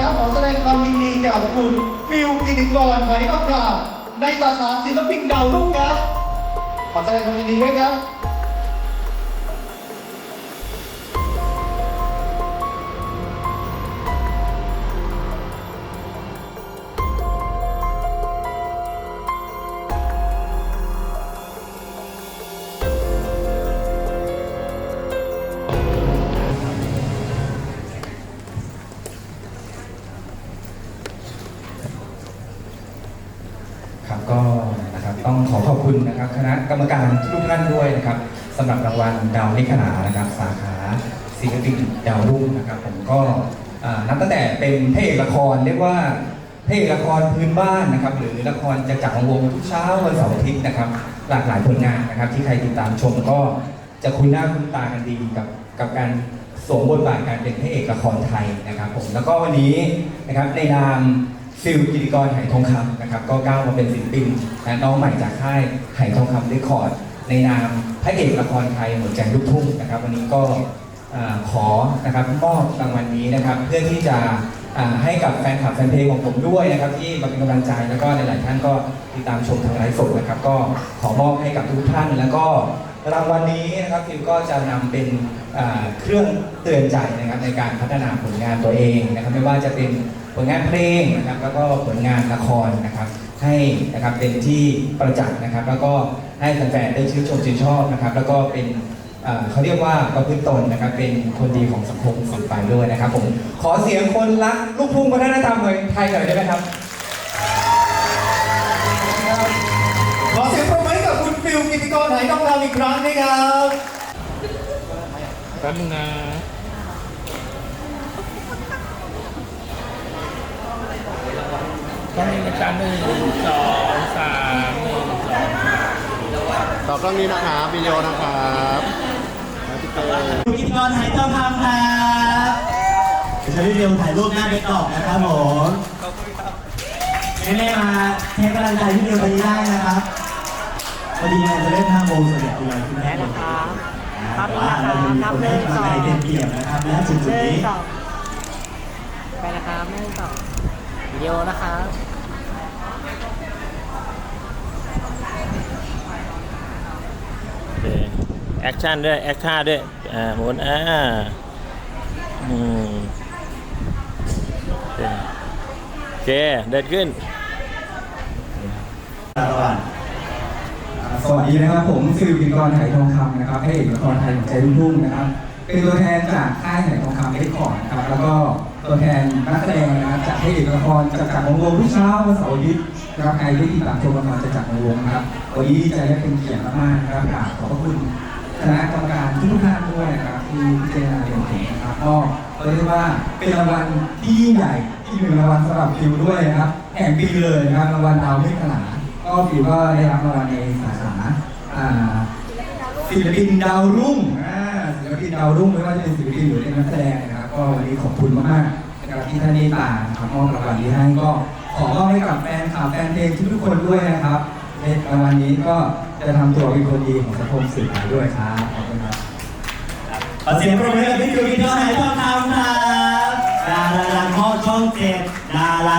ครับขอแสดงความยินดีกับคุณฟิลกิติกรไหมครับครับในสาขาศิลปินดาวรุ่งครับขอแสดงความยินดีด้วยครับ ก็นะครับต้องขอขอบคุณนะครับคณะกรรมการทุกท่านด้วยนะครับสำหรับรางวัลดาวนิขนานะครับ สาขาศิลปินดาวรุ่งนะครับ ผมก็อ่านับตั้งแต่เป็นพระเอกละครเรียกว่าพระเอกละครพื้นบ้านนะครับ หรือละครจะจักรวงศ์ทุกเช้าวันเสาร์อาทิตย์นะครับ หลากหลายผลงานนะครับ ที่ใครติดตามชมก็จะคุ้นหน้าคุ้นตากันดีกับกับการสวมบทบาทการเป็นพระเอกละครไทยนะครับ ผมแล้วก็วันนี้นะครับในนาม ฟิลกิติกรไหทองคำนะครับ ก็ก้าวมาเป็นศิลปินและน้องใหม่จากค่ายไหทองคำเรคคอร์ด ในนามพระเอกละครไทยหัวใจลูกทุ่งนะครับ วันนี้ก็ขอนะครับมอบรางวัลนี้นะครับ เพื่อที่จะให้กับแฟนคลับแฟนเพลงของผมด้วยนะครับ ที่มาเป็นกำลังใจแล้วก็หลายๆท่านก็ติดตามชมทางไลฟ์สดนะครับ ก็ขอมอบให้กับทุกท่านแล้วก็ รางวัลนี้นะครับฟิลก็จะนำเป็นเครื่องเตือนใจนะครับในการพัฒนาผลงานตัวเองนะครับ ไม่ว่าจะเป็นผลงานเพลงนะครับ แล้วก็ผลงานละครนะครับ ให้นะครับเป็นที่ประจักษ์นะครับ แล้วก็ให้แฟนๆได้ชื่นชมชื่นชอบนะครับ แล้วก็เป็นเขาเรียกว่าประพฤติตนนะครับ เป็นคนดีของสังคมสืบไปด้วยนะครับผมขอเสียงคนรักลูกทุ่งวัฒนธรรมเลยไทยหน่อยได้ไหมครับขอเสียง กิติกรไหทองคำอีกครั้งนะครับแป๊บนึงนะต้องมีอาจารย์หนึ่งสองสามหนึ่งสองสามต่อกล้องนี้นะครับวิดีโอนะครับแล้วพี่เต้กิจกรถ่ายทองคำครับใช้วิดีโอถ่ายรูปหน้าเด็กกรอบนะครับผมไม่ได้มาเทคกำลังใจที่เดียววันนี้ได้นะครับ พอดีงานจะเล่น5โมงส่วนใหญ่คือเราขึ้น5โมงแต่ว่าเราจะมีคนให้กำลังใจเต็มเปี่ยมนะครับและจุดจุดนี้ไปนะครับหนึ่งสองวิดีโอนะครับแอคชั่นด้วย แอคท่าด้วย อ่าหมุนอ่าอืมโอเคโอเคเดินขึ้นระหว่าง สวัสดีนะครับผมฟิลกิติกรไหทองคำนะครับพระเอกละครไทยหัวใจลูกทุ่งนะครับ เป็นตัวแทนจากค่ายไหทองคำเรคคอร์ดนะครับแล้วก็ตัวแทนนักแสดงนะครับจากพระเอกละครจากจากวงวงทุกเช้าวันเสาร์อาทิตย์นะครับใครที่ติดตามชมละครจะจากวงวงนะครับวันนี้ดีใจและเป็นเกียรติมากๆนะครับกราบขอบพระคุณคณะกรรมการทุกท่านด้วยนะครับที่พิจารณาเป็นผลนะครับก็เรียกว่าเป็นรางวัลที่ยิ่งใหญ่อีกหนึ่งรางวัลสำหรับฟิวด้วยนะครับแห่งปีเลยนะครับรางวัลดาวเมฆขลา ก็ฟิวก็ได้รับรางวัลในสาขาอ่าศิลปินดาวรุ่งอ่าศิลปินดาวรุ่งไม่ว่าจะเป็นศิลปินหรือเป็นนักแสดงนะครับก็วันนี้ขอบคุณมากๆนะครับที่ท่านได้ตามครับมอบรางวัลนี้ให้ก็ขอมอบให้กับแฟนข่าวแฟนเพลงทุกๆคนด้วยนะครับในรางวัลนี้ก็จะทำตัวเป็นคนดีของสังคมสื่อไปด้วยครับขอบคุณครับขอเสียงปรบมือให้กับพี่ฟิวกิจกรถ่ายทองครับดาราดังฮอดช่อ